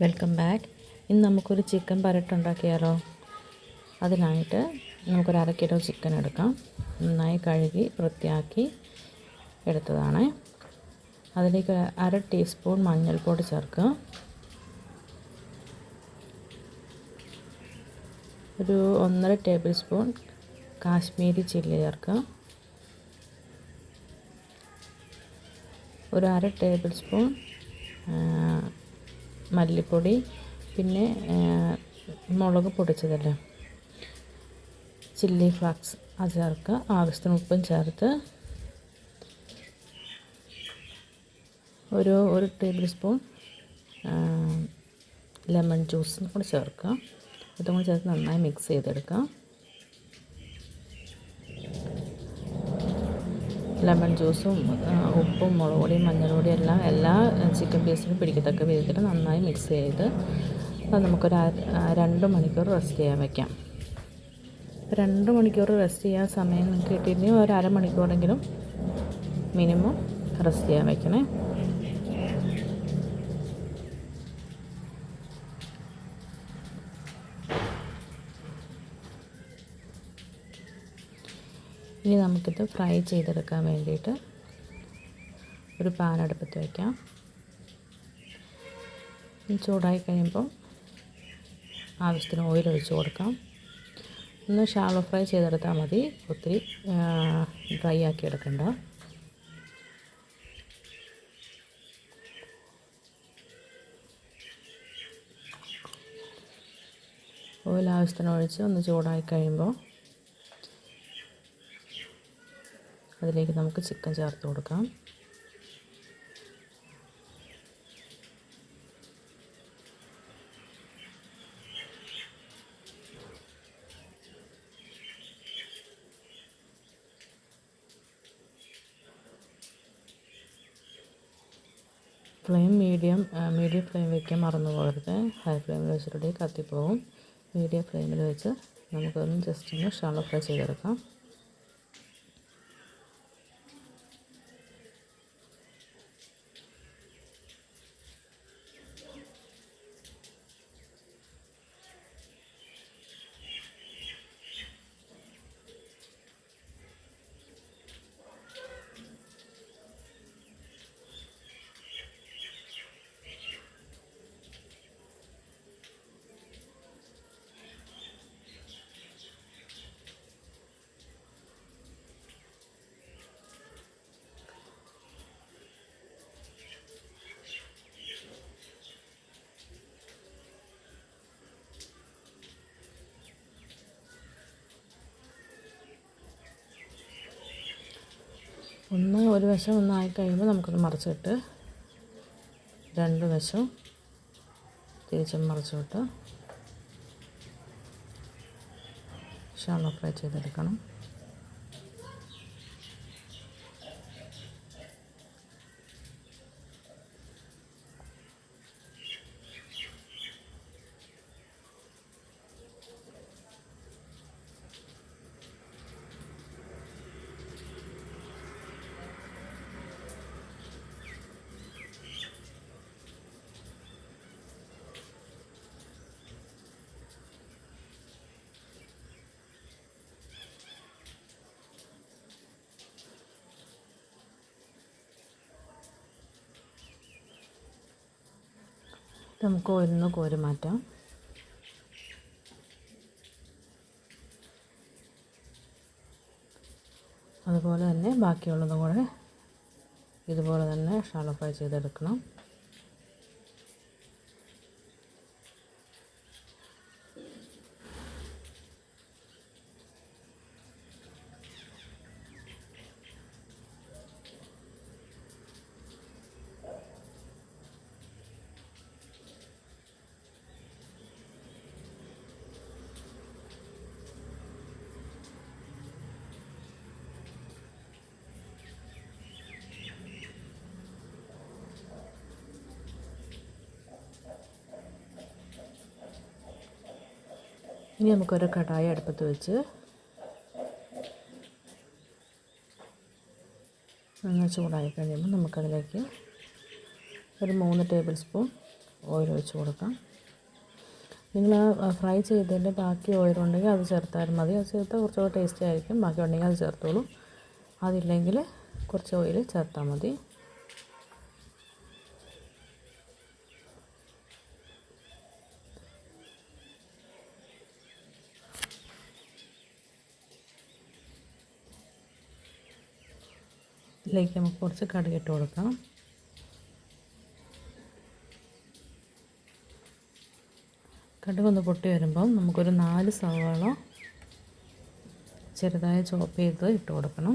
Welcome back ഇന്ന് നമുക്കൊരു chicken പരട്ട് ഉണ്ടാക്കിയാലോ? അതിനായിട്ട് നമുക്കൊരു അര കിലോ ചിക്കൻ എടുക്കാം. നന്നായി കഴുകി വൃത്തിയാക്കി എടുത്തതാണ്. അതിലേക്ക് അര ടീസ്പൂൺ മഞ്ഞൾപ്പൊടി ചേർക്കുക. ഒരു ഒന്നര ടേബിൾ സ്പൂൺ കാശ്മീരി ചില്ലി ചേർക്കുക. ഒരു അര ടേബിൾ സ്പൂൺ മല്ലിപ്പൊടി പിന്നെ മുളക് പൊടിച്ചതല്ലേ? ചില്ലി ഫ്ലാക്സ് അത് ചേർക്കുക. ആവശ്യത്തിന് ഉപ്പും ചേർത്ത് ഒരു ഒരു ടേബിൾ സ്പൂൺ ലെമൺ ജ്യൂസും കൂടി ചേർക്കുക. ഇതും കൂടി ചേർത്ത് നന്നായി മിക്സ് ചെയ്തെടുക്കുക. ലെമൺ ജ്യൂസും ഉപ്പും മുളക് പൊടിയും മഞ്ഞൾപൊടിയും എല്ലാം എല്ലാ ചിക്കൻ പീസിനും പിടിക്കത്തക്ക വിധത്തിൽ നന്നായി മിക്സ് ചെയ്ത് അത് നമുക്കൊരു രണ്ട് മണിക്കൂർ റെസ്റ്റ് ചെയ്യാൻ വയ്ക്കാം രണ്ട് മണിക്കൂർ റെസ്റ്റ് ചെയ്യാൻ സമയം കിട്ടിയിട്ടുണ്ടെങ്കിൽ ഒരു അരമണിക്കൂറെങ്കിലും മിനിമം റെസ്റ്റ് ചെയ്യാൻ വയ്ക്കണേ ഇനി നമുക്കിത് ഫ്രൈ ചെയ്തെടുക്കാൻ വേണ്ടിയിട്ട് ഒരു പാൻ അടുപ്പത്ത് വയ്ക്കാം ചൂടായി കഴിയുമ്പോൾ ആവശ്യത്തിന് ഓയിൽ ഒഴിച്ച് കൊടുക്കാം. ഒന്ന് ഷാലോ ഫ്രൈ ചെയ്തെടുത്താൽ മതി. ഒത്തിരി ഡ്രൈ ആക്കി എടുക്കണ്ട. ഓയിൽ ആവശ്യത്തിന് ഒഴിച്ച് ഒന്ന് ചൂടായി കഴിയുമ്പോൾ അതിലേക്ക് നമുക്ക് ചിക്കൻ ചേർത്ത് കൊടുക്കാം. ഫ്ലെയിം മീഡിയം മീഡിയം ഫ്ലെയിം വയ്ക്കാൻ മറന്നു പോകരുത്. ഹൈ ഫ്ലെയിമിൽ വെച്ചിട്ടുണ്ടെങ്കിൽ കത്തിപ്പോവും. മീഡിയം ഫ്ലെയിമിൽ വെച്ച് നമുക്കൊന്ന് ജസ്റ്റ് ഒന്ന് ഷാളോ ഫ്രൈ ചെയ്തെടുക്കാം. ഒന്ന് ഒരു വശം ഒന്നായി കഴിയുമ്പോൾ നമുക്കത് മറിച്ചിട്ട് രണ്ട് വശം തിരിച്ചും മറിച്ചിട്ട് ഷാളോ ഫ്രൈ ചെയ്തെടുക്കണം. നമുക്ക് ഓരോന്ന് കോരി മാറ്റാം. അതുപോലെ തന്നെ ബാക്കിയുള്ളതും കൂടെ ഇതുപോലെ തന്നെ ഷാലോ ചെയ്തെടുക്കണം. ഇനി നമുക്കൊരു കടായ അടുപ്പത്ത് വെച്ച് നന്നായി ചൂടായി കഴിയുമ്പോൾ നമുക്കതിലേക്ക് ഒരു മൂന്ന് ടേബിൾ സ്പൂൺ ഓയിൽ ഒഴിച്ച് കൊടുക്കാം. നിങ്ങൾ ഫ്രൈ ചെയ്തതിന്റെ ബാക്കി ഓയിൽ ഉണ്ടെങ്കിൽ അത് ചേർത്താലും മതി. അത് ചേർത്താൽ കുറച്ചുകൂടെ ടേസ്റ്റി ആയിരിക്കും. ബാക്കി ഉണ്ടെങ്കിൽ അത് ചേർത്തോളൂ. അതില്ലെങ്കിൽ കുറച്ച് ഓയിൽ ചേർത്താൽ മതി. ഇതിലേക്ക് നമുക്ക് കുറച്ച് കടുക് ഇട്ട് കൊടുക്കാം. കടുക് ഒന്ന് പൊട്ടി വരുമ്പം നമുക്കൊരു നാല് സവാള ചെറുതായി ചോപ്പ് ചെയ്ത് ഇട്ട് കൊടുക്കണം.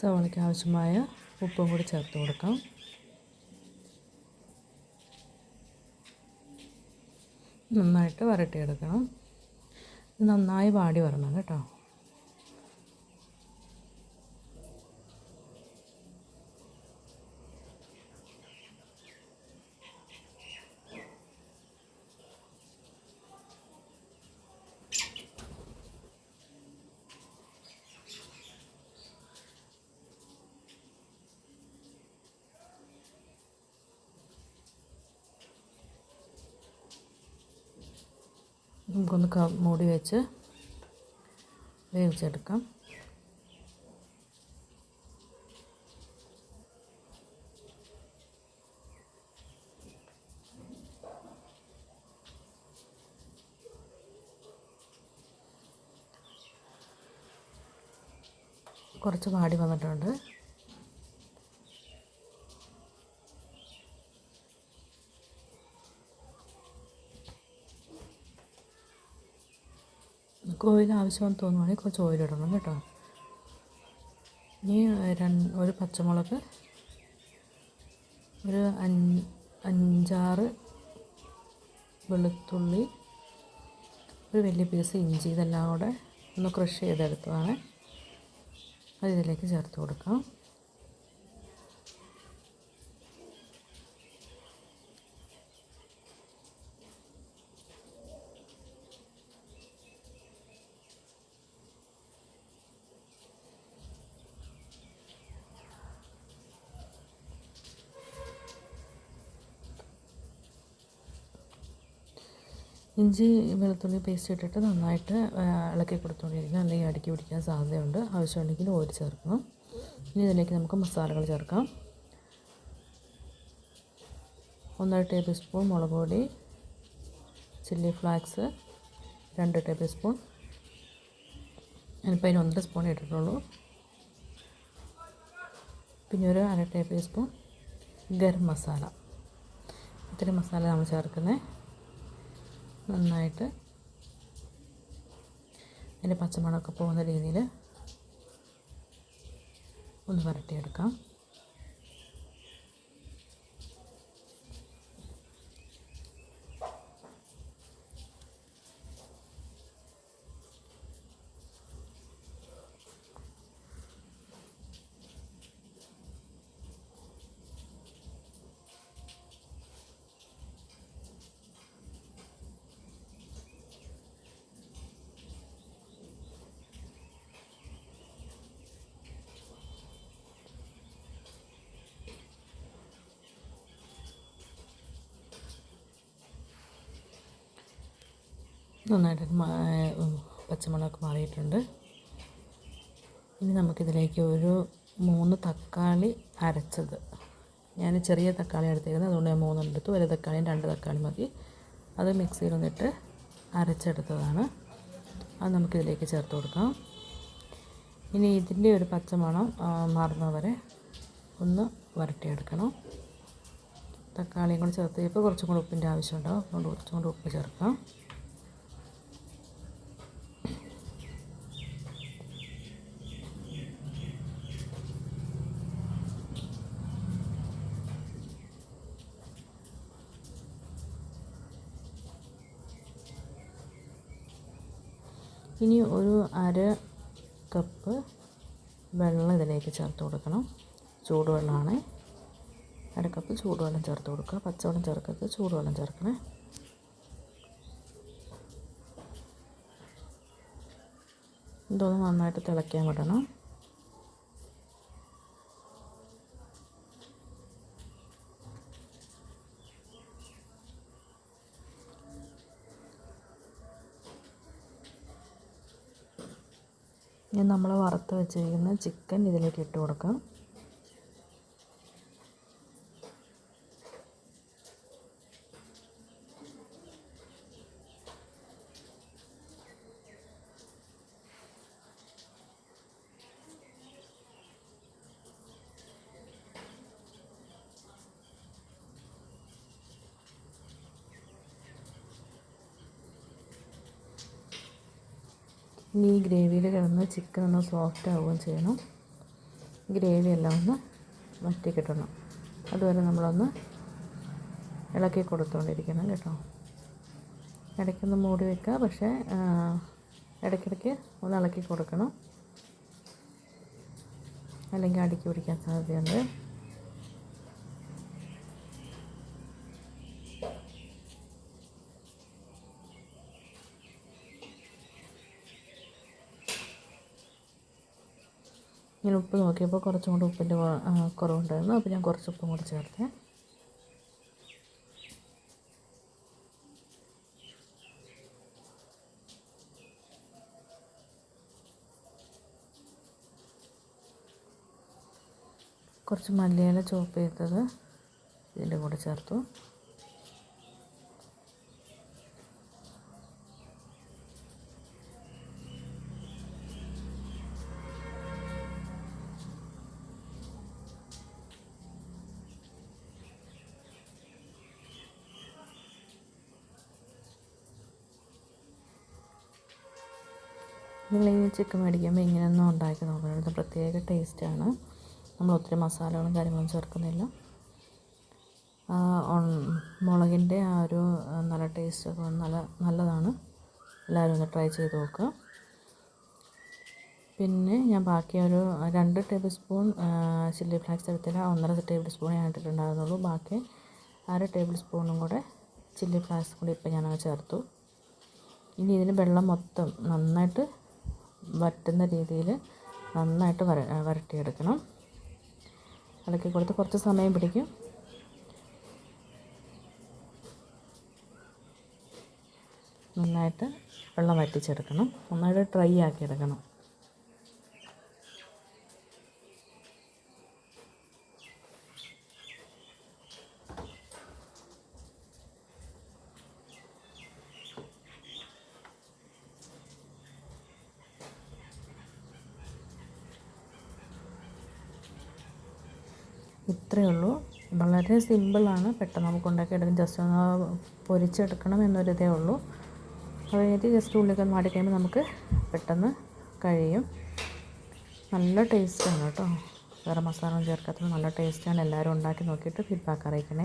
സവാളയ്ക്ക് ആവശ്യമായ ഉപ്പും കൂടി ചേർത്ത് കൊടുക്കാം. നന്നായിട്ട് വരട്ടിയെടുക്കണം. നന്നായി വാടി വരണം കേട്ടോ. നമുക്കൊന്ന് മൂടി വെച്ച് വേവിച്ചെടുക്കാം. കുറച്ച് വാടി വന്നിട്ടുണ്ട്. നമുക്ക് ഓയിൽ ആവശ്യമെന്ന് തോന്നുവാണെങ്കിൽ കുറച്ച് ഓയിൽ ഇടണം കേട്ടോ. ഇനി രണ്ട് ഒരു പച്ചമുളക് ഒരു അഞ്ച് അഞ്ചാറ് വെളുത്തുള്ളി ഒരു വലിയ പീസ് ഇഞ്ചി ഇതെല്ലാം കൂടെ ഒന്ന് ക്രഷ് ചെയ്തെടുത്തതാണ്. അത് ഇതിലേക്ക് ചേർത്ത് കൊടുക്കാം. ഇഞ്ചി വെളുത്തുള്ളി പേസ്റ്റ് ഇട്ടിട്ട് നന്നായിട്ട് ഇളക്കി കൊടുത്തുകൊണ്ടിരിക്കുക അല്ലെങ്കിൽ അടുക്കി പിടിക്കാൻ സാധ്യതയുണ്ട്. ആവശ്യമുണ്ടെങ്കിൽ ഓയിൽ ചേർക്കണം. ഇനി ഇതിലേക്ക് നമുക്ക് മസാലകൾ ചേർക്കാം. ഒന്നര ടേബിൾ സ്പൂൺ മുളക് പൊടി ചില്ലി ഫ്ലാക്സ് രണ്ട് ടേബിൾ സ്പൂൺ ഞാനിപ്പോൾ അതിന് ഒന്നര സ്പൂൺ ഇട്ടിട്ടുള്ളൂ. പിന്നെ ഒരു അര ടേബിൾ സ്പൂൺ ഗരം മസാല. ഇത്രയും മസാല നമ്മൾ ചേർക്കുന്നത് നന്നായിട്ട് അതിന്റെ പച്ചമണമൊക്കെ പോകുന്ന രീതിയിൽ ഒന്ന് വരട്ടിയെടുക്കാം. നന്നായിട്ട് പച്ചമുളക് മാറിയിട്ടുണ്ട്. ഇനി നമുക്കിതിലേക്ക് ഒരു മൂന്ന് തക്കാളി അരച്ചത്. ഞാൻ ചെറിയ തക്കാളി എടുത്തിരുന്നത് അതുകൊണ്ട് ഞാൻ മൂന്നെണ്ണം എടുത്തു ഒരു തക്കാളിയും രണ്ട് തക്കാളി മതി. അത് മിക്സിയിൽ വന്നിട്ട് അരച്ചെടുത്തതാണ്. അത് നമുക്കിതിലേക്ക് ചേർത്ത് കൊടുക്കാം. ഇനി ഇതിന്റെ ഒരു പച്ചമണം മാറുന്നവരെ ഒന്ന് വരട്ടിയെടുക്കണം. തക്കാളിയും കൂടി ചേർത്ത് ഇപ്പോൾ കുറച്ചും കൂടി ഉപ്പിന്റെ ആവശ്യമുണ്ടാവും. അതുകൊണ്ട് കുറച്ചും കൂടി ഉപ്പ് ചേർക്കാം. ഇനി ഒരു അര കപ്പ് വെള്ളം ഇതിലേക്ക് ചേർത്ത് കൊടുക്കണം. ചൂടുവെള്ളമാണ്. അര കപ്പ് ചൂടുവെള്ളം ചേർത്ത് കൊടുക്കുക. പച്ചവെള്ളം ചേർക്കരുത്. ചൂടുവെള്ളം ചേർക്കണേ. ഇതൊന്ന് നന്നായിട്ട് തിളയ്ക്കാൻ വിടണം. ഇനി നമ്മൾ വറുത്ത് വെച്ചിരിക്കുന്ന ചിക്കൻ ഇതിലേക്ക് ഇട്ട് കൊടുക്കാം ഇനി ഈ ഗ്രേവിയിൽ കിടന്ന് ചിക്കൻ ഒന്ന് സോഫ്റ്റ് ആവുകയും ചെയ്യണം. ഗ്രേവി എല്ലാം ഒന്ന് വറ്റി കിട്ടണം അതുവരെ നമ്മളൊന്ന് ഇളക്കി കൊടുത്തുകൊണ്ടിരിക്കണം കേട്ടോ. ഇടയ്ക്കൊന്ന് മൂടി വെക്കുക പക്ഷേ ഇടയ്ക്കിടയ്ക്ക് ഒന്ന് ഇളക്കി കൊടുക്കണം. അല്ലെങ്കിൽ അടുക്കി പിടിക്കാൻ സാധ്യതയുണ്ട്. ഞാൻ ഉപ്പ് നോക്കിയപ്പോൾ കുറച്ചും കൂടി ഉപ്പിന്റെ കുറവുണ്ടായിരുന്നു. അപ്പോൾ ഞാൻ കുറച്ച് ഉപ്പും കൂടി ചേർത്തേ. കുറച്ച് മല്ലിയില ചോപ്പ് ചെയ്തത് ഇതിന്റെ കൂടെ ചേർത്തു. നിങ്ങൾ ഈ ചിക്കൻ മേടിക്കുമ്പോൾ ഇങ്ങനെയൊന്നും ഉണ്ടാക്കി നോക്കണം ഇത് പ്രത്യേക ടേസ്റ്റാണ് നമ്മൾ ഒത്തിരി മസാലകളും കാര്യങ്ങളും ചേർക്കുന്നില്ല. മുളകിന്റെ ആ ഒരു നല്ല ടേസ്റ്റൊക്കെ നല്ല നല്ലതാണ്. എല്ലാവരും ഒന്ന് ട്രൈ ചെയ്ത് നോക്കുക പിന്നെ ഞാൻ ബാക്കി ഒരു രണ്ട് ടേബിൾ സ്പൂൺ ചില്ലി ഫ്ലേക്സ് എടുത്തില്ല. ഒന്നര ടേബിൾ സ്പൂൺ ഞാൻ ഇട്ടിട്ടുണ്ടായിരുന്നുള്ളൂ. ബാക്കി അര ടേബിൾ സ്പൂണും കൂടെ ചില്ലി ഫ്ലേക്സ് കൂടി ഇപ്പം ഞാനത് ചേർത്തു. ഇനി ഇതിന് വെള്ളം മൊത്തം നന്നായിട്ട് വറ്റുന്ന രീതിയിൽ നന്നായിട്ട് വര വരട്ടിയെടുക്കണം. ഇളക്കി കൊടുത്ത് കുറച്ച് സമയം പിടിക്കും. നന്നായിട്ട് വെള്ളം വറ്റിച്ചെടുക്കണം. നന്നായിട്ട് ഡ്രൈ ആക്കി എടുക്കണം ഇത്രയേ ഉള്ളൂ. വളരെ സിമ്പിളാണ്. പെട്ടെന്ന് നമുക്ക് ഉണ്ടാക്കിയെടുക്കും ജസ്റ്റ് ഒന്ന് പൊരിച്ചെടുക്കണം എന്നൊരിതേ ഉള്ളൂ. അത് കഴിഞ്ഞിട്ട് ജസ്റ്റ് ഉള്ളിലേക്ക് മാറ്റി കഴിയുമ്പോൾ നമുക്ക് പെട്ടെന്ന് കഴിയും. നല്ല ടേസ്റ്റാണ് കേട്ടോ. വേറെ മസാല ചേർക്കാത്തത് നല്ല ടേസ്റ്റാണ് എല്ലാവരും ഉണ്ടാക്കി നോക്കിയിട്ട് ഫീഡ്ബാക്ക് അറിയിക്കണേ.